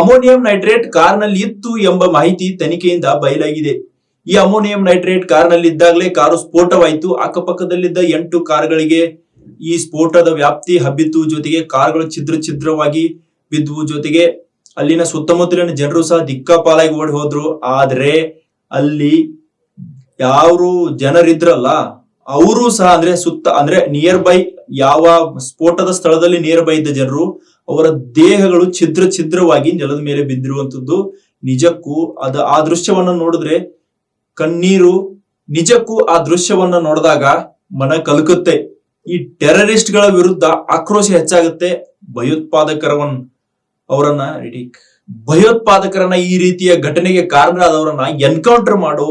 Ammonium nitrate ಕಾರ್ನಲ್ಲಿ ಇತ್ತು ಎಂಬ ಮಾಹಿತಿ ತನಿಖೆಯಿಂದ ಬಯಲಾಗಿದೆ. ಈ ಅಮೋನಿಯಂ ನೈಟ್ರೇಟ್ ಕಾರ್ನಲ್ಲಿ ಇದ್ದಾಗಲೇ ಕಾರು ಸ್ಫೋಟವಾಯಿತು. ಅಕ್ಕಪಕ್ಕದಲ್ಲಿದ್ದ ಎಂಟು ಕಾರ್ಗಳಿಗೆ ಈ ಸ್ಫೋಟದ ವ್ಯಾಪ್ತಿ ಹಬ್ಬಿತ್ತು. ಜೊತೆಗೆ ಕಾರ್ಗಳು ಛಿದ್ರ ಛಿದ್ರವಾಗಿ ಬಿದ್ದುವು ಜೊತೆಗೆ ಅಲ್ಲಿನ ಸುತ್ತಮುತ್ತಲಿನ ಜನರು ಸಹ ದಿಕ್ಕಾಪಾಲಾಗಿ ಓಡಿ ಹೋದ್ರು. ಆದ್ರೆ ಅಲ್ಲಿ ಯಾರು ಜನರಿದ್ರಲ್ಲ, ಅವರು ಸಹ ಅಂದ್ರೆ ಸುತ್ತ ಅಂದ್ರೆ ನಿಯರ್ ಬೈ ಯಾವ ಸ್ಫೋಟದ ಸ್ಥಳದಲ್ಲಿ ನೇರ ಬೈ ಇದ್ದ ಜನರು, ಅವರ ದೇಹಗಳು ಛಿದ್ರ ಛಿದ್ರವಾಗಿ ನೆಲದ ಮೇಲೆ ಬಿದ್ದಿರುವಂತದ್ದು ನಿಜಕ್ಕೂ ಅದ, ಆ ದೃಶ್ಯವನ್ನು ನೋಡಿದ್ರೆ ಕಣ್ಣೀರು ನಿಜಕ್ಕೂ ಆ ದೃಶ್ಯವನ್ನ ನೋಡಿದಾಗ ಮನ ಕಲುಕುತ್ತೆ. ಈ ಟೆರರಿಸ್ಟ್ಗಳ ವಿರುದ್ಧ ಆಕ್ರೋಶ ಹೆಚ್ಚಾಗುತ್ತೆ. ಭಯೋತ್ಪಾದಕರವನ್ ಅವರನ್ನ ಭಯೋತ್ಪಾದಕರನ್ನ ಈ ರೀತಿಯ ಘಟನೆಗೆ ಕಾರಣರಾದವರನ್ನ ಎನ್ಕೌಂಟರ್ ಮಾಡೋ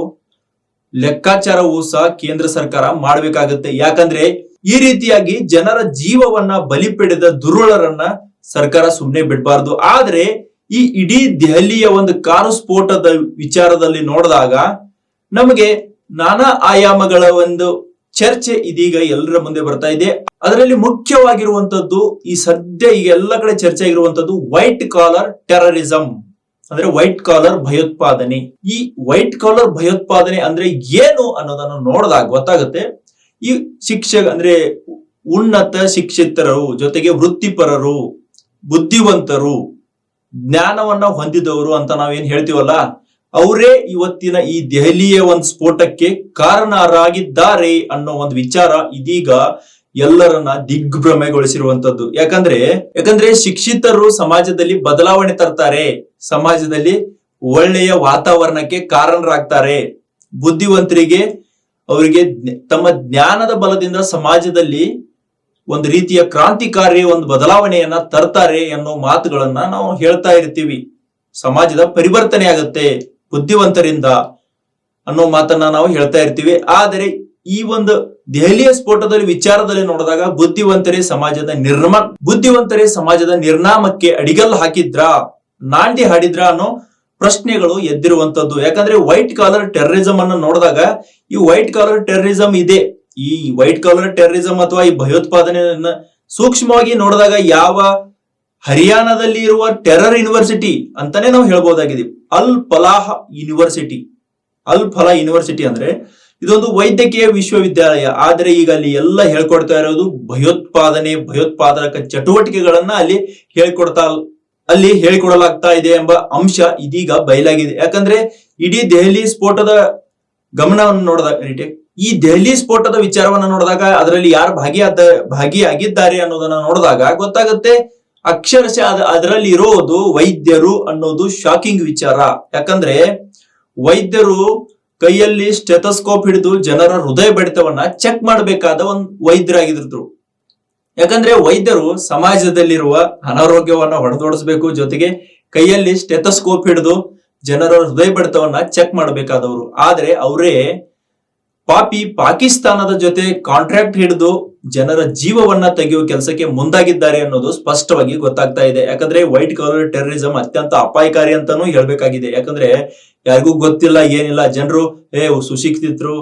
ಲೆಕ್ಕಾಚಾರವೂ ಸಹ ಕೇಂದ್ರ ಸರ್ಕಾರ ಮಾಡಬೇಕಾಗುತ್ತೆ. ಯಾಕಂದ್ರೆ ಈ ರೀತಿಯಾಗಿ ಜನರ ಜೀವವನ್ನ ಬಲಿ ಪಡೆದ ದುರುಳರನ್ನ ಸರ್ಕಾರ ಸುಮ್ಮನೆ ಬಿಡಬಾರ್ದು. ಆದ್ರೆ ಈ ಇಡೀ ದೆಹಲಿಯ ಒಂದು ಕಾರು ಸ್ಫೋಟದ ವಿಚಾರದಲ್ಲಿ ನೋಡಿದಾಗ ನಮಗೆ ನಾನಾ ಆಯಾಮಗಳ ಒಂದು ಚರ್ಚೆ ಇದೀಗ ಎಲ್ಲರ ಮುಂದೆ ಬರ್ತಾ ಇದೆ. ಅದರಲ್ಲಿ ಮುಖ್ಯವಾಗಿರುವಂತದ್ದು ಈ ಸದ್ಯ ಈಗ ಎಲ್ಲ ಕಡೆ ಚರ್ಚೆ ಆಗಿರುವಂತದ್ದು ವೈಟ್ ಕಾಲರ್ ಟೆರರಿಸಂ ಅಂದ್ರೆ ವೈಟ್ ಕಾಲರ್ ಭಯೋತ್ಪಾದನೆ. ಈ ವೈಟ್ ಕಾಲರ್ ಭಯೋತ್ಪಾದನೆ ಅಂದ್ರೆ ಏನು ಅನ್ನೋದನ್ನ ನೋಡಿದಾಗ ಗೊತ್ತಾಗುತ್ತೆ. ಈ ಶಿಕ್ಷಕ ಅಂದ್ರೆ ಉನ್ನತ ಶಿಕ್ಷಿತರು, ಜೊತೆಗೆ ವೃತ್ತಿಪರರು, ಬುದ್ಧಿವಂತರು, ಜ್ಞಾನವನ್ನ ಹೊಂದಿದವರು ಅಂತ ನಾವೇನ್ ಹೇಳ್ತೀವಲ್ಲ, ಅವರೇ ಇವತ್ತಿನ ಈ ದೆಹಲಿಯ ಒಂದು ಸ್ಫೋಟಕ್ಕೆ ಕಾರಣರಾಗಿದ್ದಾರೆ ಅನ್ನೋ ಒಂದು ವಿಚಾರ ಇದೀಗ ಎಲ್ಲರನ್ನ ದಿಗ್ಭ್ರಮೆಗೊಳಿಸಿರುವಂತದ್ದು. ಯಾಕಂದ್ರೆ ಯಾಕಂದ್ರೆ ಶಿಕ್ಷಿತರು ಸಮಾಜದಲ್ಲಿ ಬದಲಾವಣೆ ತರ್ತಾರೆ, ಸಮಾಜದಲ್ಲಿ ಒಳ್ಳೆಯ ವಾತಾವರಣಕ್ಕೆ ಕಾರಣರಾಗ್ತಾರೆ. ಬುದ್ಧಿವಂತರಿಗೆ ಅವರಿಗೆ ತಮ್ಮ ಜ್ಞಾನದ ಬಲದಿಂದ ಸಮಾಜದಲ್ಲಿ ಒಂದು ರೀತಿಯ ಕ್ರಾಂತಿಕಾರಿ ಒಂದು ಬದಲಾವಣೆಯನ್ನ ತರ್ತಾರೆ ಅನ್ನೋ ಮಾತುಗಳನ್ನ ನಾವು ಹೇಳ್ತಾ ಇರ್ತೀವಿ. ಸಮಾಜದ ಪರಿವರ್ತನೆ ಆಗುತ್ತೆ, ಬುದ್ಧಿವಂತರಿಂದ ಅನ್ನೋ ಮಾತನ್ನ ನಾವು ಹೇಳ್ತಾ ಇರ್ತೀವಿ. ಆದರೆ ಈ ಒಂದು ದೆಹಲಿಯ ಸ್ಫೋಟದಲ್ಲಿ ವಿಚಾರದಲ್ಲಿ ನೋಡಿದಾಗ ಬುದ್ಧಿವಂತರೇ ಸಮಾಜದ ನಿರ್ಮ, ಬುದ್ಧಿವಂತರೇ ಸಮಾಜದ ನಿರ್ನಾಮಕ್ಕೆ ಅಡಿಗಲ್ಲು ಹಾಕಿದ್ರ, ನಾಂದಿ ಹಾಡಿದ್ರ ಅನ್ನೋ ಪ್ರಶ್ನೆಗಳು ಎದ್ದಿರುವಂತದ್ದು. ಯಾಕಂದ್ರೆ ವೈಟ್ ಕಾಲರ್ ಟೆರರಿಸಂ ಅನ್ನು ನೋಡಿದಾಗ ಈ ವೈಟ್ ಕಾಲರ್ ಟೆರರಿಸಂ ಇದೆ. ಈ ವೈಟ್ ಕಾಲರ್ ಟೆರರಿಸಂ ಅಥವಾ ಈ ಭಯೋತ್ಪಾದನೆಯನ್ನ ಸೂಕ್ಷ್ಮವಾಗಿ ನೋಡಿದಾಗ ಯಾವ ಹರಿಯಾಣದಲ್ಲಿ ಇರುವ ಟೆರರ್ ಯೂನಿವರ್ಸಿಟಿ ಅಂತಾನೆ ನಾವು ಹೇಳ್ಬೋದಾಗಿದೆ. ಅಲ್ ಫಲಾಹ್ ಯೂನಿವರ್ಸಿಟಿ ಅಲ್ ಫಲಾ ಯೂನಿವರ್ಸಿಟಿ ಅಂದ್ರೆ ಇದೊಂದು ವೈದ್ಯಕೀಯ ವಿಶ್ವವಿದ್ಯಾಲಯ. ಆದ್ರೆ ಈಗ ಅಲ್ಲಿ ಎಲ್ಲ ಹೇಳ್ಕೊಡ್ತಾ ಇರೋದು ಭಯೋತ್ಪಾದನೆ, ಭಯೋತ್ಪಾದಕ ಚಟುವಟಿಕೆಗಳನ್ನ ಅಲ್ಲಿ ಹೇಳ್ಕೊಡ್ತಾ ಅಲ್ಲಿ ಹೇಳಿಕೊಡಲಾಗ್ತಾ ಇದೆ ಎಂಬ ಅಂಶ ಇದೀಗ ಬಯಲಾಗಿದೆ. ಯಾಕಂದ್ರೆ ಇಡೀ ದೆಹಲಿ ಸ್ಫೋಟದ ಗಮನವನ್ನು ನೋಡಿದಾಗ. ಈ ದೆಹಲಿ ಸ್ಫೋಟದ ವಿಚಾರವನ್ನ ನೋಡಿದಾಗ ಅದರಲ್ಲಿ ಯಾರು ಭಾಗಿಯಾದ, ಭಾಗಿಯಾಗಿದ್ದಾರೆ ಅನ್ನೋದನ್ನ ನೋಡಿದಾಗ ಗೊತ್ತಾಗುತ್ತೆ ಅಕ್ಷರಶಃ ಅದ ಅದರಲ್ಲಿ ಇರೋದು ವೈದ್ಯರು ಅನ್ನೋದು ಶಾಕಿಂಗ್ ವಿಚಾರ. ಯಾಕಂದ್ರೆ ವೈದ್ಯರು ಕೈಯಲ್ಲಿ ಸ್ಟೆಥೋಸ್ಕೋಪ್ ಹಿಡಿದು ಜನರ ಹೃದಯ ಬಡಿತವನ್ನ ಚೆಕ್ ಮಾಡಬೇಕಾದ ಒಂದು ವೈದ್ಯರಾಗಿದ್ರು. ಯಾಕಂದ್ರೆ ವೈದ್ಯರು ಸಮಾಜದಲ್ಲಿರುವ ಅನಾರೋಗ್ಯವನ್ನ ಹೊಡೆದೋಡಿಸ್ಬೇಕು ಜೊತೆಗೆ ಕೈಯಲ್ಲಿ ಸ್ಟೆಥೋಸ್ಕೋಪ್ ಹಿಡಿದು ಜನರ ಹೃದಯ ಬಡಿತವನ್ನ ಚೆಕ್ ಮಾಡಬೇಕಾದವರು. ಆದ್ರೆ ಅವರೇ ಪಾಪಿ ಪಾಕಿಸ್ತಾನದ ಜೊತೆ ಕಾಂಟ್ರಾಕ್ಟ್ ಹಿಡಿದು ಜನರ ಜೀವವನ್ನ ತೆಗೆಯುವ ಕೆಲಸಕ್ಕೆ ಮುಂದಾಗಿದ್ದಾರೆ ಅನ್ನೋದು ಸ್ಪಷ್ಟವಾಗಿ ಗೊತ್ತಾಗ್ತಾ ಇದೆ. ಯಾಕಂದ್ರೆ ವೈಟ್ ಕಲರ್ ಟೆರರಿಸಂ ಅತ್ಯಂತ ಅಪಾಯಕಾರಿ ಅಂತಾನೂ ಹೇಳ್ಬೇಕಾಗಿದೆ. ಯಾಕಂದ್ರೆ ಯಾರಿಗೂ ಗೊತ್ತಿಲ್ಲ, ಏನಿಲ್ಲ. ಜನರು, ಏ, ಸುಶಿಕ್ಷಿತರು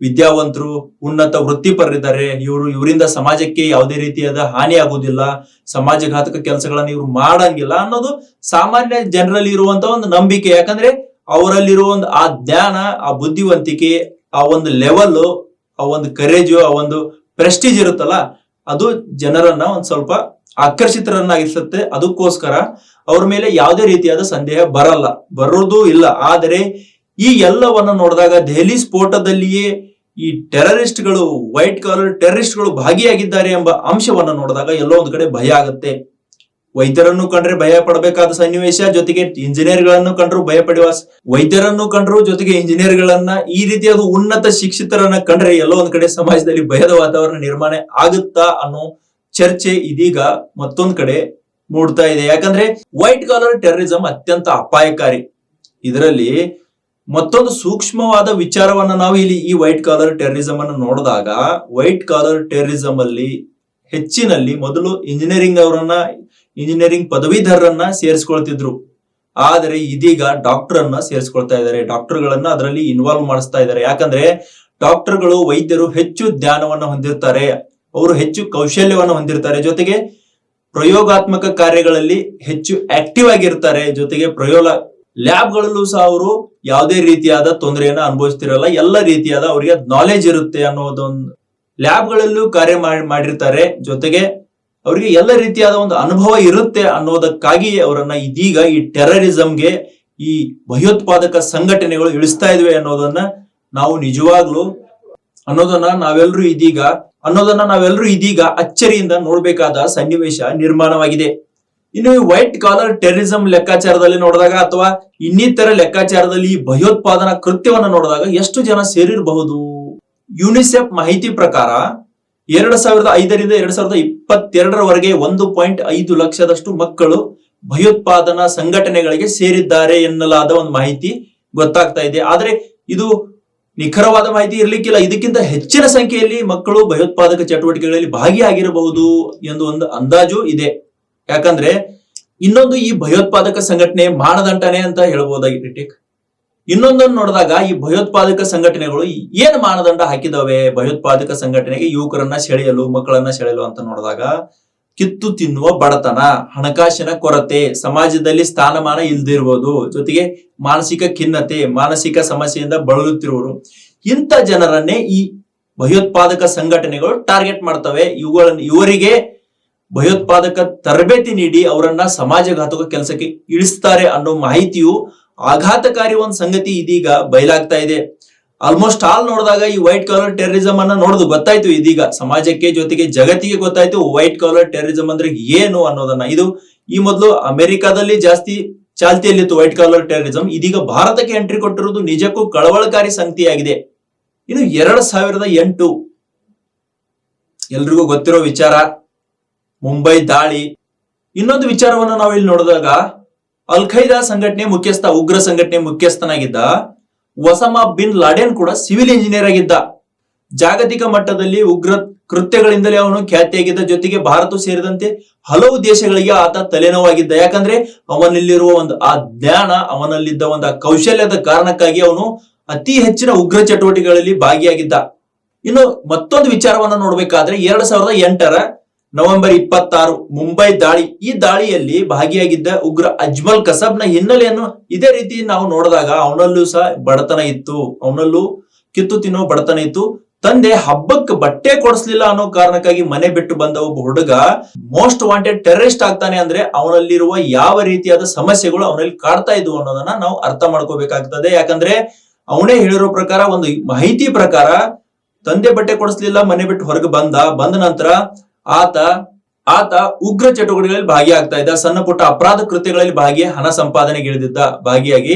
ವಿದ್ಯಾವಂತರು ಉನ್ನತ ವೃತ್ತಿಪರರಿದ್ದಾರೆ. ಇವರು ಇವರಿಂದ ಸಮಾಜಕ್ಕೆ ಯಾವುದೇ ರೀತಿಯಾದ ಹಾನಿ ಆಗುವುದಿಲ್ಲ. ಸಮಾಜಘಾತಕ ಕೆಲಸಗಳನ್ನು ಇವ್ರು ಮಾಡಂಗಿಲ್ಲ ಅನ್ನೋದು ಸಾಮಾನ್ಯ ಜನರಲ್ಲಿ ಇರುವಂತ ಒಂದು ನಂಬಿಕೆ. ಯಾಕಂದ್ರೆ ಅವರಲ್ಲಿರುವ ಒಂದು ಆ ಜ್ಞಾನ, ಆ ಬುದ್ಧಿವಂತಿಕೆ, ಆ ಒಂದು ಲೆವೆಲ್ ಆ ಒಂದು ಕರೇಜು ಆ ಒಂದು ಪ್ರೆಸ್ಟೀಜ್ ಇರುತ್ತಲ್ಲ, ಅದು ಜನರನ್ನ ಒಂದ್ ಸ್ವಲ್ಪ ಆಕರ್ಷಿತರನ್ನಾಗಿಸುತ್ತೆ. ಅದಕ್ಕೋಸ್ಕರ ಅವ್ರ ಮೇಲೆ ಯಾವುದೇ ರೀತಿಯಾದ ಸಂದೇಹ ಬರಲ್ಲ. ಬರೋದು ಇಲ್ಲ. ಆದರೆ ಈ ಎಲ್ಲವನ್ನ ನೋಡಿದಾಗ ದೆಹಲಿ ಸ್ಫೋಟದಲ್ಲಿಯೇ ಈ ಟೆರರಿಸ್ಟ್ಗಳು, ವೈಟ್ ಕಾಲರ್ ಟೆರರಿಸ್ಟ್ಗಳು ಭಾಗಿಯಾಗಿದ್ದಾರೆ ಎಂಬ ಅಂಶವನ್ನ ನೋಡಿದಾಗ ಎಲ್ಲೋ ಒಂದು ಕಡೆ ಭಯ ಆಗುತ್ತೆ. ವೈದ್ಯರನ್ನು ಕಂಡ್ರೆ ಭಯ ಪಡಬೇಕಾದ ಸನ್ನಿವೇಶ, ಜೊತೆಗೆ ಇಂಜಿನಿಯರ್ಗಳನ್ನು ಕಂಡ್ರು ಭಯ ಪಡುವ ವೈದ್ಯರನ್ನು ಕಂಡ್ರು ಜೊತೆಗೆ ಇಂಜಿನಿಯರ್ ಗಳನ್ನ ಈ ರೀತಿಯಾದ ಉನ್ನತ ಶಿಕ್ಷಿತರನ್ನ ಕಂಡ್ರೆ ಎಲ್ಲೋ ಒಂದ್ ಕಡೆ ಸಮಾಜದಲ್ಲಿ ಭಯದ ವಾತಾವರಣ ನಿರ್ಮಾಣ ಆಗುತ್ತಾ ಅನ್ನೋ ಚರ್ಚೆ ಇದೀಗ ಮತ್ತೊಂದ್ ಕಡೆ ಮೂಡ್ತಾ ಇದೆ. ಯಾಕಂದ್ರೆ ವೈಟ್ ಕಾಲರ್ ಟೆರರಿಸಂ ಅತ್ಯಂತ ಅಪಾಯಕಾರಿ. ಇದರಲ್ಲಿ ಮತ್ತೊಂದು ಸೂಕ್ಷ್ಮವಾದ ವಿಚಾರವನ್ನ ನಾವು ಇಲ್ಲಿ ಈ ವೈಟ್ ಕಾಲರ್ ಟೆರರಿಸಮ್ ಅನ್ನು ನೋಡಿದಾಗ ವೈಟ್ ಕಾಲರ್ ಟೆರರಿಸಮ್ ಅಲ್ಲಿ ಹೆಚ್ಚಿನಲ್ಲಿ ಮೊದಲು ಇಂಜಿನಿಯರಿಂಗ್ ಅವರನ್ನ ಇಂಜಿನಿಯರಿಂಗ್ ಪದವೀಧರರನ್ನ ಸೇರಿಸ್ಕೊಳ್ತಿದ್ರು. ಆದರೆ ಇದೀಗ ಡಾಕ್ಟರ್ ಅನ್ನ ಸೇರಿಸ್ಕೊಳ್ತಾ ಇದ್ದಾರೆ. ಡಾಕ್ಟರ್ಗಳನ್ನ ಅದರಲ್ಲಿ ಇನ್ವಾಲ್ವ್ ಮಾಡಿಸ್ತಾ ಇದ್ದಾರೆ. ಯಾಕಂದ್ರೆ ಡಾಕ್ಟರ್ಗಳು ವೈದ್ಯರು ಹೆಚ್ಚು ಜ್ಞಾನವನ್ನು ಹೊಂದಿರ್ತಾರೆ. ಅವರು ಹೆಚ್ಚು ಕೌಶಲ್ಯವನ್ನು ಹೊಂದಿರ್ತಾರೆ. ಜೊತೆಗೆ ಪ್ರಯೋಗಾತ್ಮಕ ಕಾರ್ಯಗಳಲ್ಲಿ ಹೆಚ್ಚು ಆಕ್ಟಿವ್ ಆಗಿರ್ತಾರೆ. ಜೊತೆಗೆ ಪ್ರಯೋಗ ಲ್ಯಾಬ್ಗಳಲ್ಲೂ ಸಹ ಅವರು ಯಾವುದೇ ರೀತಿಯಾದ ತೊಂದರೆಯನ್ನ ಅನುಭವಿಸ್ತಿರಲ್ಲ, ಎಲ್ಲ ರೀತಿಯಾದ ಅವರಿಗೆ ನಾಲೆಜ್ ಇರುತ್ತೆ ಅನ್ನೋದೊಂದು ಲ್ಯಾಬ್ಗಳಲ್ಲೂ ಕಾರ್ಯ ಮಾಡಿ ಮಾಡಿರ್ತಾರೆ. ಜೊತೆಗೆ ಅವರಿಗೆ ಎಲ್ಲ ರೀತಿಯಾದ ಒಂದು ಅನುಭವ ಇರುತ್ತೆ ಅನ್ನೋದಕ್ಕಾಗಿ ಅವರನ್ನ ಇದೀಗ ಈ ಟೆರರಿಸಂಗೆ ಈ ಭಯೋತ್ಪಾದಕ ಸಂಘಟನೆಗಳು ಇಳಿಸ್ತಾ ಇದ್ವಿ ಅನ್ನೋದನ್ನ ನಾವು ನಿಜವಾಗ್ಲು ಅನ್ನೋದನ್ನ ನಾವೆಲ್ಲರೂ ಇದೀಗ, ಅನ್ನೋದನ್ನ ನಾವೆಲ್ಲರೂ ಇದೀಗ ಅಚ್ಚರಿಯಿಂದ ನೋಡ್ಬೇಕಾದ ಸನ್ನಿವೇಶ ನಿರ್ಮಾಣವಾಗಿದೆ. ಇನ್ನು ವೈಟ್ ಕಾಲರ್ ಟೆರರಿಸಂ ಲೆಕ್ಕಾಚಾರದಲ್ಲಿ ನೋಡಿದಾಗ ಅಥವಾ ಇನ್ನಿತರ ಲೆಕ್ಕಾಚಾರದಲ್ಲಿ ಭಯೋತ್ಪಾದನಾ ಕೃತ್ಯವನ್ನ ನೋಡಿದಾಗ ಎಷ್ಟು ಜನ ಸೇರಿರಬಹುದು? ಯುನಿಸೆಫ್ ಮಾಹಿತಿ ಪ್ರಕಾರ ಎರಡ್ ಸಾವಿರದ ಐದರಿಂದ ಎರಡ್ ಸಾವಿರದ ಇಪ್ಪತ್ತೆರಡರವರೆಗೆ ಒಂದು ಪಾಯಿಂಟ್ ಐದು ಲಕ್ಷದಷ್ಟು ಮಕ್ಕಳು ಭಯೋತ್ಪಾದನಾ ಸಂಘಟನೆಗಳಿಗೆ ಸೇರಿದ್ದಾರೆ ಎನ್ನಲಾದ ಒಂದು ಮಾಹಿತಿ ಗೊತ್ತಾಗ್ತಾ ಇದೆ. ಆದ್ರೆ ಇದು ನಿಖರವಾದ ಮಾಹಿತಿ ಇರಲಿಕ್ಕಿಲ್ಲ. ಇದಕ್ಕಿಂತ ಹೆಚ್ಚಿನ ಸಂಖ್ಯೆಯಲ್ಲಿ ಮಕ್ಕಳು ಭಯೋತ್ಪಾದಕ ಚಟುವಟಿಕೆಗಳಲ್ಲಿ ಭಾಗಿಯಾಗಿರಬಹುದು ಎಂದು ಒಂದು ಅಂದಾಜು ಇದೆ. ಯಾಕಂದ್ರೆ ಇನ್ನೊಂದು ಈ ಭಯೋತ್ಪಾದಕ ಸಂಘಟನೆ ಮಾನದಂಡನೆ ಅಂತ ಹೇಳ್ಬೋದಾಗಿದೆ ಟೇಕ್ ಇನ್ನೊಂದನ್ನು ನೋಡಿದಾಗ ಈ ಭಯೋತ್ಪಾದಕ ಸಂಘಟನೆಗಳು ಏನ್ ಮಾನದಂಡ ಹಾಕಿದವೆ? ಭಯೋತ್ಪಾದಕ ಸಂಘಟನೆಗೆ ಯುವಕರನ್ನ ಸೆಳೆಯಲು, ಮಕ್ಕಳನ್ನ ಸೆಳೆಯಲು ಅಂತ ನೋಡಿದಾಗ ಕಿತ್ತು ತಿನ್ನುವ ಬಡತನ, ಹಣಕಾಸಿನ ಕೊರತೆ, ಸಮಾಜದಲ್ಲಿ ಸ್ಥಾನಮಾನ ಇಲ್ದಿರ್ಬೋದು, ಜೊತೆಗೆ ಮಾನಸಿಕ ಖಿನ್ನತೆ, ಮಾನಸಿಕ ಸಮಸ್ಯೆಯಿಂದ ಬಳಲುತ್ತಿರುವರು ಇಂಥ ಜನರನ್ನೇ ಈ ಭಯೋತ್ಪಾದಕ ಸಂಘಟನೆಗಳು ಟಾರ್ಗೆಟ್ ಮಾಡ್ತವೆ. ಇವುಗಳನ್ನು, ಇವರಿಗೆ ಭಯೋತ್ಪಾದಕ ತರಬೇತಿ ನೀಡಿ ಅವರನ್ನ ಸಮಾಜಘಾತಕ ಕೆಲಸಕ್ಕೆ ಇಳಿಸ್ತಾರೆ ಅನ್ನೋ ಮಾಹಿತಿಯು ಆಘಾತಕಾರಿ ಒಂದು ಸಂಗತಿ ಇದೀಗ ಬಯಲಾಗ್ತಾ ಇದೆ. ಆಲ್ಮೋಸ್ಟ್ ಆಲ್ ನೋಡಿದಾಗ ಈ ವೈಟ್ ಕಾಲರ್ ಟೆರರಿಸಂ ಅನ್ನ ನೋಡುದು ಗೊತ್ತಾಯ್ತು ಇದೀಗ. ಸಮಾಜಕ್ಕೆ ಜೊತೆಗೆ ಜಗತ್ತಿಗೆ ಗೊತ್ತಾಯ್ತು ವೈಟ್ ಕಾಲರ್ ಟೆರರಿಸಂ ಅಂದ್ರೆ ಏನು ಅನ್ನೋದನ್ನ. ಇದು ಈ ಮೊದಲು ಅಮೆರಿಕಾದಲ್ಲಿ ಜಾಸ್ತಿ ಚಾಲ್ತಿಯಲ್ಲಿತ್ತು ವೈಟ್ ಕಾಲರ್ ಟೆರರಿಸಂ ಇದೀಗ ಭಾರತಕ್ಕೆ ಎಂಟ್ರಿ ಕೊಟ್ಟಿರುವುದು ನಿಜಕ್ಕೂ ಕಳವಳಕಾರಿ ಸಂಗತಿಯಾಗಿದೆ. ಇನ್ನು ಎರಡ್ ಸಾವಿರದ ಎಂಟು ಎಲ್ರಿಗೂ ಗೊತ್ತಿರೋ ವಿಚಾರ. ಮುಂಬೈ ದಾಳಿ. ಇನ್ನೊಂದು ವಿಚಾರವನ್ನು ನಾವು ಇಲ್ಲಿ ನೋಡಿದಾಗ ಅಲ್ ಖೈದಾ ಸಂಘಟನೆ ಮುಖ್ಯಸ್ಥ, ಉಗ್ರ ಸಂಘಟನೆ ಮುಖ್ಯಸ್ಥನಾಗಿದ್ದ ಒಸಮಾ ಬಿನ್ ಲಾಡೆನ್ ಕೂಡ ಸಿವಿಲ್ ಇಂಜಿನಿಯರ್ ಆಗಿದ್ದ. ಜಾಗತಿಕ ಮಟ್ಟದಲ್ಲಿ ಉಗ್ರ ಕೃತ್ಯಗಳಿಂದಲೇ ಅವನು ಖ್ಯಾತಿಯಾಗಿದ್ದ ಜೊತೆಗೆ ಭಾರತ ಸೇರಿದಂತೆ ಹಲವು ದೇಶಗಳಿಗೆ ಆತ ತಲೆನೋವಾಗಿದ್ದ. ಯಾಕಂದ್ರೆ ಅವನಲ್ಲಿರುವ ಒಂದು ಆ ಜ್ಞಾನ, ಅವನಲ್ಲಿದ್ದ ಒಂದು ಕೌಶಲ್ಯದ ಕಾರಣಕ್ಕಾಗಿ ಅವನು ಅತಿ ಹೆಚ್ಚಿನ ಉಗ್ರ ಚಟುವಟಿಕೆಗಳಲ್ಲಿ ಭಾಗಿಯಾಗಿದ್ದ. ಇನ್ನು ಮತ್ತೊಂದು ವಿಚಾರವನ್ನ ನೋಡಬೇಕಾದ್ರೆ, ಎರಡ್ ಸಾವಿರದ ಎಂಟರ ನವೆಂಬರ್ ಇಪ್ಪತ್ತಾರು ಮುಂಬೈ ದಾಳಿ. ಈ ದಾಳಿಯಲ್ಲಿ ಭಾಗಿಯಾಗಿದ್ದ ಉಗ್ರ ಅಜ್ಮಲ್ ಕಸಬ್ನ ಹಿನ್ನೆಲೆಯನ್ನು ಇದೇ ರೀತಿ ನಾವು ನೋಡಿದಾಗ ಅವನಲ್ಲೂ ಸಹ ಬಡತನ ಇತ್ತು. ಅವನಲ್ಲೂ ಕಿತ್ತು ತಿನ್ನೋ ಬಡತನ ಇತ್ತು. ತಂದೆ ಹಬ್ಬಕ್ಕೆ ಬಟ್ಟೆ ಕೊಡಿಸ್ಲಿಲ್ಲ ಅನ್ನೋ ಕಾರಣಕ್ಕಾಗಿ ಮನೆ ಬಿಟ್ಟು ಬಂದ ಒಬ್ಬ ಹುಡುಗ ಮೋಸ್ಟ್ ವಾಂಟೆಡ್ ಟೆರರಿಸ್ಟ್ ಆಗ್ತಾನೆ ಅಂದ್ರೆ ಅವನಲ್ಲಿರುವ ಯಾವ ರೀತಿಯಾದ ಸಮಸ್ಯೆಗಳು ಅವನಲ್ಲಿ ಕಾಡ್ತಾ ಇದ್ವು ಅನ್ನೋದನ್ನ ನಾವು ಅರ್ಥ ಮಾಡ್ಕೋಬೇಕಾಗ್ತದೆ. ಯಾಕಂದ್ರೆ ಅವನೇ ಹೇಳಿರೋ ಪ್ರಕಾರ, ಒಂದು ಮಾಹಿತಿ ಪ್ರಕಾರ ತಂದೆ ಬಟ್ಟೆ ಕೊಡಿಸ್ಲಿಲ್ಲ, ಮನೆ ಬಿಟ್ಟು ಹೊರಗೆ ಬಂದ. ಬಂದ ನಂತರ ಆತ ಆತ ಉಗ್ರ ಚಟುವಟಿಕೆಗಳಲ್ಲಿ ಭಾಗಿಯಾಗ್ತಾ ಇದ್ದ, ಸಣ್ಣ ಪುಟ್ಟ ಅಪರಾಧ ಕೃತ್ಯಗಳಲ್ಲಿ ಭಾಗಿ ಹಣ ಸಂಪಾದನೆಗೆ ಇಳಿದಿದ್ದ ಭಾಗಿಯಾಗಿ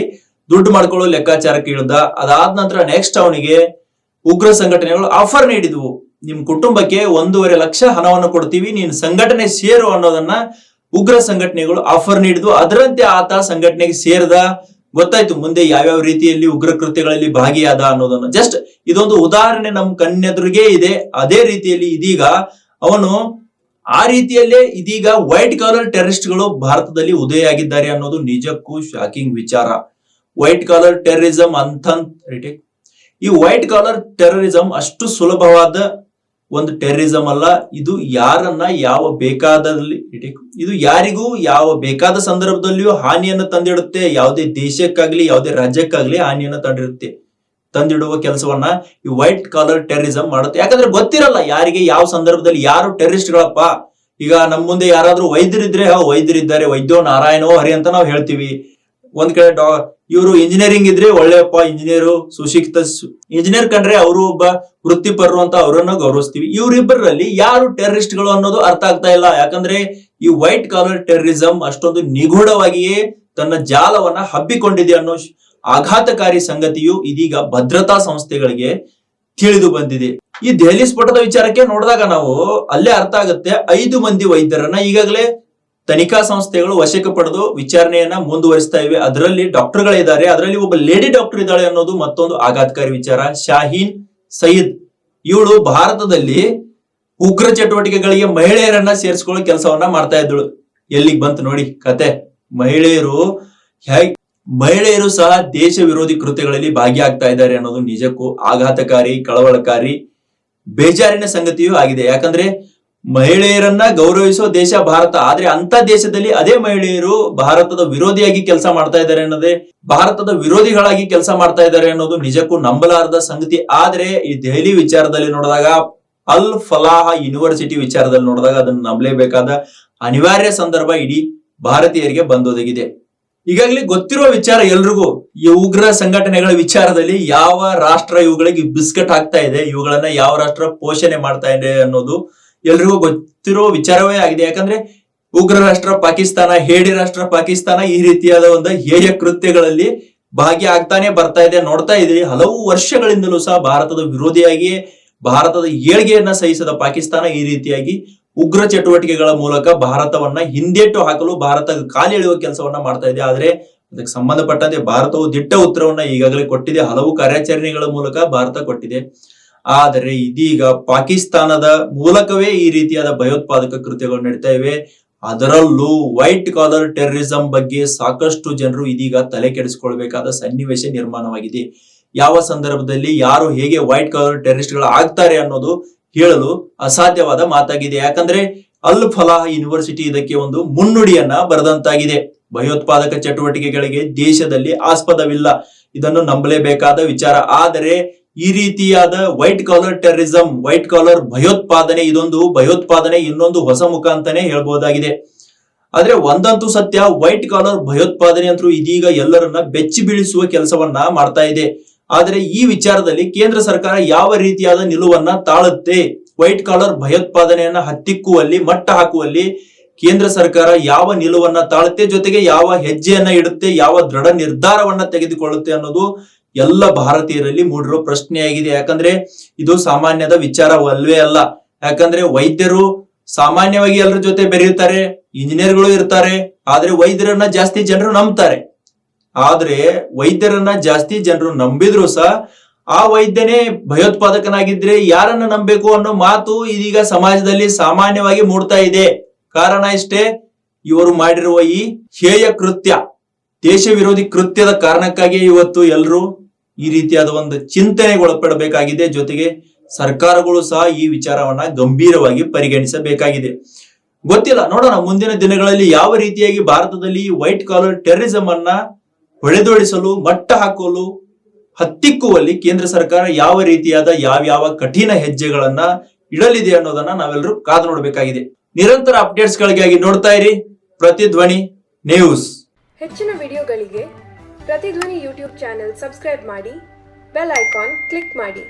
ದುಡ್ಡು ಮಾಡ್ಕೊಳ್ಳೋ ಲೆಕ್ಕಾಚಾರಕ್ಕೆ ಇಳಿದ. ಅದಾದ ನಂತರ ನೆಕ್ಸ್ಟ್ ಅವನಿಗೆ ಉಗ್ರ ಸಂಘಟನೆಗಳು ಆಫರ್ ನೀಡಿದ್ವು. ನಿಮ್ ಕುಟುಂಬಕ್ಕೆ ಒಂದೂವರೆ ಲಕ್ಷ ಹಣವನ್ನು ಕೊಡ್ತೀವಿ, ನೀನ್ ಸಂಘಟನೆ ಸೇರು ಅನ್ನೋದನ್ನ ಉಗ್ರ ಸಂಘಟನೆಗಳು ಆಫರ್ ನೀಡಿದ್ವು. ಅದರಂತೆ ಆತ ಸಂಘಟನೆಗೆ ಸೇರಿದ, ಗೊತ್ತಾಯ್ತು ಮುಂದೆ ಯಾವ್ಯಾವ ರೀತಿಯಲ್ಲಿ ಉಗ್ರ ಕೃತ್ಯಗಳಲ್ಲಿ ಭಾಗಿಯಾದ ಅನ್ನೋದನ್ನ. ಜಸ್ಟ್ ಇದೊಂದು ಉದಾಹರಣೆ ನಮ್ ಕಣ್ಣೆದುರಿಗೆ ಇದೆ. ಅದೇ ರೀತಿಯಲ್ಲಿ ಇದೀಗ ಅವನು ಆ ರೀತಿಯಲ್ಲೇ ಇದೀಗ ವೈಟ್ ಕಾಲರ್ ಟೆರರಿಸ್ಟ್ಗಳು ಭಾರತದಲ್ಲಿ ಉದಯ ಆಗಿದ್ದಾರೆ ಅನ್ನೋದು ನಿಜಕ್ಕೂ ಶಾಕಿಂಗ್ ವಿಚಾರ. ವೈಟ್ ಕಾಲರ್ ಟೆರರಿಸಂ ಅಂತ ಈ ವೈಟ್ ಕಾಲರ್ ಟೆರರಿಸಂ ಅಷ್ಟು ಸುಲಭವಾದ ಒಂದು ಟೆರರಿಸಂ ಅಲ್ಲ. ಇದು ಯಾರನ್ನ ಯಾವ ಬೇಕಾದಲ್ಲಿ. ಇದು ಯಾರಿಗೂ ಯಾವ ಬೇಕಾದ ಸಂದರ್ಭದಲ್ಲಿಯೂ ಹಾನಿಯನ್ನು ತಂದಿಡುತ್ತೆ. ಯಾವುದೇ ದೇಶಕ್ಕಾಗ್ಲಿ, ಯಾವುದೇ ರಾಜ್ಯಕ್ಕಾಗ್ಲಿ ಹಾನಿಯನ್ನು ತಂದಿರುತ್ತೆ ತಂದಿಡುವ ಕೆಲಸವನ್ನ ಈ ವೈಟ್ ಕಾಲರ್ ಟೆರರಿಸಂ ಮಾಡುತ್ತೆ. ಯಾಕಂದ್ರೆ ಗೊತ್ತಿರಲ್ಲ ಯಾರಿಗೆ ಯಾವ ಸಂದರ್ಭದಲ್ಲಿ ಯಾರು ಟೆರರಿಸ್ಟ್ಗಳಪ್ಪ ಈಗ ನಮ್ ಮುಂದೆ ಯಾರಾದ್ರೂ ವೈದ್ಯರಿದ್ರೆ, ಹಾ, ವೈದ್ಯರಿದ್ದಾರೆ, ವೈದ್ಯೋ ನಾರಾಯಣೋ, ಹರಿ ಅಂತ ನಾವು ಹೇಳ್ತೀವಿ. ಒಂದ್ ಕಡೆ ಡಾ, ಇವರು ಇಂಜಿನಿಯರಿಂಗ್ ಇದ್ರೆ ಒಳ್ಳೆಯಪ್ಪ ಇಂಜಿನಿಯರು ಸುಶಿಕ್ತ ಇಂಜಿನಿಯರ್ ಕಂಡ್ರೆ ಅವರು ಒಬ್ಬ ವೃತ್ತಿಪರರು ಅಂತ ಅವರನ್ನ ಗೌರವಿಸ್ತೀವಿ. ಇವರಿಬ್ಬರಲ್ಲಿ ಯಾರು ಟೆರರಿಸ್ಟ್ಗಳು ಅನ್ನೋದು ಅರ್ಥ ಆಗ್ತಾ ಇಲ್ಲ. ಯಾಕಂದ್ರೆ ಈ ವೈಟ್ ಕಾಲರ್ ಟೆರರಿಸಂ ಅಷ್ಟೊಂದು ನಿಗೂಢವಾಗಿಯೇ ತನ್ನ ಜಾಲವನ್ನ ಹಬ್ಬಿಕೊಂಡಿದೆ ಅನ್ನೋ ಆಘಾತಕಾರಿ ಸಂಗತಿಯು ಇದೀಗ ಭದ್ರತಾ ಸಂಸ್ಥೆಗಳಿಗೆ ತಿಳಿದು ಬಂದಿದೆ. ಈ ದೆಹಲಿ ಸ್ಫೋಟದ ವಿಚಾರಕ್ಕೆ ನೋಡಿದಾಗ ನಾವು ಅಲ್ಲೇ ಅರ್ಥ ಆಗುತ್ತೆ. ಐದು ಮಂದಿ ವೈದ್ಯರನ್ನ ಈಗಾಗಲೇ ತನಿಖಾ ಸಂಸ್ಥೆಗಳು ವಶಕ್ಕೆ ಪಡೆದು ವಿಚಾರಣೆಯನ್ನ ಮುಂದುವರಿಸ್ತಾ ಇವೆ. ಅದರಲ್ಲಿ ಡಾಕ್ಟರ್ಗಳಿದ್ದಾರೆ ಅದರಲ್ಲಿ ಒಬ್ಬ ಲೇಡಿ ಡಾಕ್ಟರ್ ಇದ್ದಾಳೆ ಅನ್ನೋದು ಮತ್ತೊಂದು ಆಘಾತಕಾರಿ ವಿಚಾರ. ಶಾಹೀನ್ ಸಯೀದ್. ಇವಳು ಭಾರತದಲ್ಲಿ ಉಗ್ರ ಚಟುವಟಿಕೆಗಳಿಗೆ ಮಹಿಳೆಯರನ್ನ ಸೇರಿಸ್ಕೊಳ್ಳೋ ಕೆಲಸವನ್ನ ಮಾಡ್ತಾ ಇದ್ದಳು. ಎಲ್ಲಿಗೆ ಬಂತು ನೋಡಿ ಕತೆ. ಮಹಿಳೆಯರು ಹೇಗ್ ಮಹಿಳೆಯರು ಸಹ ದೇಶ ವಿರೋಧಿ ಕೃತ್ಯಗಳಲ್ಲಿ ಭಾಗಿಯಾಗ್ತಾ ಇದ್ದಾರೆ ಅನ್ನೋದು ನಿಜಕ್ಕೂ ಆಘಾತಕಾರಿ, ಕಳವಳಕಾರಿ, ಬೇಜಾರಿನ ಸಂಗತಿಯೂ ಆಗಿದೆ. ಯಾಕಂದ್ರೆ ಮಹಿಳೆಯರನ್ನ ಗೌರವಿಸೋ ದೇಶ ಭಾರತ, ಆದ್ರೆ ಅಂತ ದೇಶದಲ್ಲಿ ಅದೇ ಮಹಿಳೆಯರು ಭಾರತದ ವಿರೋಧಿಯಾಗಿ ಕೆಲಸ ಮಾಡ್ತಾ ಇದ್ದಾರೆ ಅನ್ನೋದೇ, ಭಾರತದ ವಿರೋಧಿಗಳಾಗಿ ಕೆಲಸ ಮಾಡ್ತಾ ಇದ್ದಾರೆ ಅನ್ನೋದು ನಿಜಕ್ಕೂ ನಂಬಲಾರದ ಸಂಗತಿ. ಆದ್ರೆ ಈ ದೆಹಲಿ ವಿಚಾರದಲ್ಲಿ ನೋಡಿದಾಗ, ಅಲ್ ಫಲಾಹ ಯೂನಿವರ್ಸಿಟಿ ವಿಚಾರದಲ್ಲಿ ನೋಡಿದಾಗ ಅದನ್ನ ನಂಬಲೇಬೇಕಾದ ಅನಿವಾರ್ಯ ಸಂದರ್ಭ ಇಡೀ ಭಾರತೀಯರಿಗೆ ಬಂದೊದಗಿದೆ. ಈಗಾಗಲೇ ಗೊತ್ತಿರುವ ವಿಚಾರ ಎಲ್ರಿಗೂ, ಈ ಉಗ್ರ ಸಂಘಟನೆಗಳ ವಿಚಾರದಲ್ಲಿ ಯಾವ ರಾಷ್ಟ್ರ ಇವುಗಳಿಗೆ ಬಿಸ್ಕಟ್ ಆಗ್ತಾ ಇದೆ, ಇವುಗಳನ್ನ ಯಾವ ರಾಷ್ಟ್ರ ಪೋಷಣೆ ಮಾಡ್ತಾ ಇದೆ ಅನ್ನೋದು ಎಲ್ರಿಗೂ ಗೊತ್ತಿರೋ ವಿಚಾರವೇ ಆಗಿದೆ. ಯಾಕಂದ್ರೆ ಉಗ್ರ ರಾಷ್ಟ್ರ ಪಾಕಿಸ್ತಾನ, ಹೇಡಿ ರಾಷ್ಟ್ರ ಪಾಕಿಸ್ತಾನ ಈ ರೀತಿಯಾದ ಒಂದು ಹೇಯ ಕೃತ್ಯಗಳಲ್ಲಿ ಭಾಗಿಯಾಗ್ತಾನೆ ಬರ್ತಾ ಇದೆ. ನೋಡ್ತಾ ಇದೀವಿ ಹಲವು ವರ್ಷಗಳಿಂದಲೂ ಸಹ ಭಾರತದ ವಿರೋಧಿಯಾಗಿಯೇ, ಭಾರತದ ಏಳ್ಗೆಯನ್ನ ಸಹಿಸದ ಪಾಕಿಸ್ತಾನ ಈ ರೀತಿಯಾಗಿ ಉಗ್ರ ಚಟುವಟಿಕೆಗಳ ಮೂಲಕ ಭಾರತವನ್ನ ಹಿಂದೇಟು ಹಾಕಲು ಭಾರತ ಕಾಲೆಳೆಯುವ ಕೆಲಸವನ್ನ ಮಾಡ್ತಾ ಇದೆ. ಆದ್ರೆ ಅದಕ್ಕೆ ಸಂಬಂಧಪಟ್ಟಂತೆ ಭಾರತವು ದಿಟ್ಟ ಉತ್ತರವನ್ನ ಈಗಾಗಲೇ ಕೊಟ್ಟಿದೆ. ಹಲವು ಕಾರ್ಯಾಚರಣೆಗಳ ಮೂಲಕ ಭಾರತ ಕೊಟ್ಟಿದೆ. ಆದರೆ ಇದೀಗ ಪಾಕಿಸ್ತಾನದ ಮೂಲಕವೇ ಈ ರೀತಿಯಾದ ಭಯೋತ್ಪಾದಕ ಕೃತ್ಯಗಳು ನಡೀತಾ ಇವೆ. ಅದರಲ್ಲೂ ವೈಟ್ ಕಾಲರ್ ಟೆರರಿಸಂ ಬಗ್ಗೆ ಸಾಕಷ್ಟು ಜನರು ಇದೀಗ ತಲೆ ಕೆಡಿಸಿಕೊಳ್ಬೇಕಾದ ಸನ್ನಿವೇಶ ನಿರ್ಮಾಣವಾಗಿದೆ. ಯಾವ ಸಂದರ್ಭದಲ್ಲಿ ಯಾರು ಹೇಗೆ ವೈಟ್ ಕಾಲರ್ ಟೆರರಿಸ್ಟ್ಗಳು ಆಗ್ತಾರೆ ಅನ್ನೋದು ಹೇಳಲು ಅಸಾಧ್ಯವಾದ ಮಾತಾಗಿದೆ. ಯಾಕಂದ್ರೆ ಅಲ್ ಫಲಾಹ್ ಯೂನಿವರ್ಸಿಟಿ ಇದಕ್ಕೆ ಒಂದು ಮುನ್ನುಡಿಯನ್ನ ಬರೆದಂತಾಗಿದೆ. ಭಯೋತ್ಪಾದಕ ಚಟುವಟಿಕೆಗಳಿಗೆ ದೇಶದಲ್ಲಿ ಆಸ್ಪದವಿಲ್ಲ. ಇದನ್ನು ನಂಬಲೇಬೇಕಾದ ವಿಚಾರ. ಆದರೆ ಈ ರೀತಿಯಾದ white collar terrorism, white collar ಭಯೋತ್ಪಾದನೆ, ಇದೊಂದು ಭಯೋತ್ಪಾದನೆ, ಇನ್ನೊಂದು ಹೊಸ ಮುಖ ಅಂತಾನೆ ಹೇಳಬಹುದಾಗಿದೆ ಆದ್ರೆ ಒಂದಂತೂ ಸತ್ಯ, ವೈಟ್ ಕಾಲರ್ ಭಯೋತ್ಪಾದನೆ ಅಂತೂ ಇದೀಗ ಎಲ್ಲರನ್ನ ಬೆಚ್ಚಿ ಬೀಳಿಸುವ ಕೆಲಸವನ್ನ ಮಾಡ್ತಾ ಇದೆ. ಆದರೆ ಈ ವಿಚಾರದಲ್ಲಿ ಕೇಂದ್ರ ಸರ್ಕಾರ ಯಾವ ರೀತಿಯಾದ ನಿಲುವನ್ನ ತಾಳುತ್ತೆ? ವೈಟ್ ಕಾಲರ್ ಭಯೋತ್ಪಾದನೆಯನ್ನ ಹತ್ತಿಕ್ಕುವಲ್ಲಿ, ಮಟ್ಟ ಹಾಕುವಲ್ಲಿ ಕೇಂದ್ರ ಸರ್ಕಾರ ಯಾವ ನಿಲುವನ್ನ ತಾಳುತ್ತೆ? ಜೊತೆಗೆ ಯಾವ ಹೆಜ್ಜೆಯನ್ನ ಇಡುತ್ತೆ? ಯಾವ ದೃಢ ನಿರ್ಧಾರವನ್ನ ತೆಗೆದುಕೊಳ್ಳುತ್ತೆ ಅನ್ನೋದು ಎಲ್ಲ ಭಾರತೀಯರಲ್ಲಿ ಮೂಡಿರೋ ಪ್ರಶ್ನೆಯಾಗಿದೆ. ಯಾಕಂದ್ರೆ ಇದು ಸಾಮಾನ್ಯದ ವಿಚಾರವಲ್ವೇ ಅಲ್ಲ. ಯಾಕಂದ್ರೆ ವೈದ್ಯರು ಸಾಮಾನ್ಯವಾಗಿ ಎಲ್ಲರ ಜೊತೆ ಬೆರೆಯುತ್ತಾರೆ, ಇಂಜಿನಿಯರ್ಗಳು ಇರ್ತಾರೆ, ಆದ್ರೆ ವೈದ್ಯರನ್ನ ಜಾಸ್ತಿ ಜನರು ನಂಬ್ತಾರೆ. ಆದ್ರೆ ವೈದ್ಯರನ್ನ ಜಾಸ್ತಿ ಜನರು ನಂಬಿದ್ರು ಸಹ ಆ ವೈದ್ಯನೇ ಭಯೋತ್ಪಾದಕನಾಗಿದ್ರೆ ಯಾರನ್ನ ನಂಬಬೇಕು ಅನ್ನೋ ಮಾತು ಇದೀಗ ಸಮಾಜದಲ್ಲಿ ಸಾಮಾನ್ಯವಾಗಿ ಮೂಡ್ತಾ ಇದೆ. ಕಾರಣ ಇಷ್ಟೇ, ಇವರು ಮಾಡಿರುವ ಈ ಹೇಯ ಕೃತ್ಯ, ದೇಶ ವಿರೋಧಿ ಕೃತ್ಯದ ಕಾರಣಕ್ಕಾಗಿ ಇವತ್ತು ಎಲ್ಲರೂ ಈ ರೀತಿಯಾದ ಒಂದು ಚಿಂತನೆಗೊಳಪಡಬೇಕಾಗಿದೆ ಜೊತೆಗೆ ಸರ್ಕಾರಗಳು ಸಹ ಈ ವಿಚಾರವನ್ನ ಗಂಭೀರವಾಗಿ ಪರಿಗಣಿಸಬೇಕಾಗಿದೆ. ಗೊತ್ತಿಲ್ಲ, ನೋಡೋಣ ಮುಂದಿನ ದಿನಗಳಲ್ಲಿ ಯಾವ ರೀತಿಯಾಗಿ ಭಾರತದಲ್ಲಿ ವೈಟ್ ಕಾಲರ್ ಟೆರರಿಸಂ ಅನ್ನ ಹೊಳೆದೋಡಿಸಲು ಮಟ್ಟ ಹಾಕಲು, ಹತ್ತಿಕ್ಕುವಲ್ಲಿ ಕೇಂದ್ರ ಸರ್ಕಾರ ಯಾವ ರೀತಿಯಾದ ಯಾವ್ಯಾವ ಕಠಿಣ ಹೆಜ್ಜೆಗಳನ್ನ ಇಡಲಿದೆ ಅನ್ನೋದನ್ನ ನಾವೆಲ್ಲರೂ ಕಾದು ನೋಡಬೇಕಾಗಿದೆ. ನಿರಂತರ ಅಪ್ಡೇಟ್ಸ್ ಗಳಿಗಾಗಿ ನೋಡ್ತಾ ಇರಿ. ಪ್ರತಿಧ್ವನಿ ನ್ಯೂಸ್. ಹೆಚ್ಚಿನ ವಿಡಿಯೋಗಳಿಗೆ ಪ್ರತಿಧ್ವನಿ ಯೂಟ್ಯೂಬ್ ಚಾನೆಲ್ ಸಬ್ಸ್ಕ್ರೈಬ್ ಮಾಡಿ, ಬೆಲ್ ಐಕಾನ್ ಕ್ಲಿಕ್ ಮಾಡಿ.